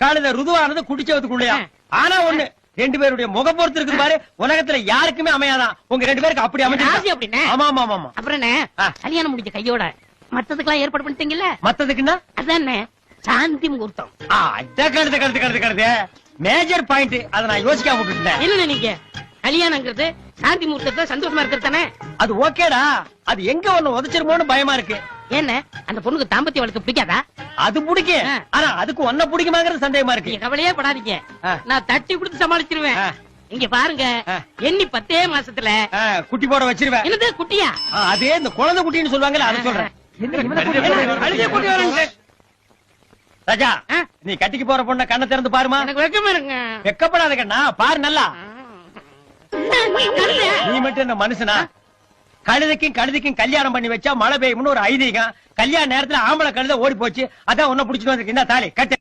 கழுத ருதுவானது குடிச்சவத்துக்குள்ளயா? ஆனா ஒண்ணு ரெண்டு பேருடைய முக பொறுத்து இருக்குது பாரு. உலகத்துல யாருக்குமே அமையாதான். உங்க ரெண்டு பேருக்கு அப்படி அமைஞ்சு அப்படின்னே? ஆமா ஆமா ஆமா அப்புறம் என்ன. கல்யாணம் முடிஞ்ச கையோட மத்ததுக்கெல்லாம் ஏற்பாடு பண்ணிட்டீங்கல்ல? மத்ததுக்குன்னா? அதானே சாந்தி முகூர்த்தம். ஆ, இதான் கழுது கழுது கழுது கழுது மேஜர் பாயிண்ட் அதை நான் யோசிக்காம விட்டுட்டேன். என்ன நீங்க? கல்யாணங்கிறது சாந்தி முகூர்த்தத்துல சந்தோஷமா இருக்கிறது தானே? அது ஓகேடா. அது எங்க ஒண்ணு உதச்சிருமோன்னு பயமா இருக்கு. என்ன அந்த பொண்ணுக்கு தாம்பத்திய வழக்கு பிடிக்காதா? அது பிடிக்கும். ஆனா அதுக்கு ஒன்ன பிடிக்குமாங்கிறது சந்தேகமா இருக்கு. கவலையே படாதீங்க. நான் தட்டி கொடுத்து சமாளிச்சிருவேன். இங்க பாருங்க. எண்ணி பத்தே மாசத்துல குட்டி போட வச்சிருவேன். என்னது குட்டியா? அதே இந்த குழந்தை குட்டின்னு சொல்லுவாங்கல்ல அதை சொல்றேன். ராஜா? நீ கட்டிக்கு போற பொண்ண கண்ணை திறந்து பாருமா. எனக்கு வெக்கமா இருங்க வெக்கப்படாத கண்ணா பாரு நல்லா. நீ மட்டும் என்ன மனுஷனா? கழுதைக்கும் கழுதைக்கும் கல்யாணம் பண்ணி வச்சா மழை பெய்யும்னு ஒரு ஐதீகம். கல்யாண நேரத்துல ஆம்பளை கழுத ஓடி போச்சு அதான் உன்ன புடிச்சிட்டு வந்திருக்கு. என்ன தாலி கட்டு.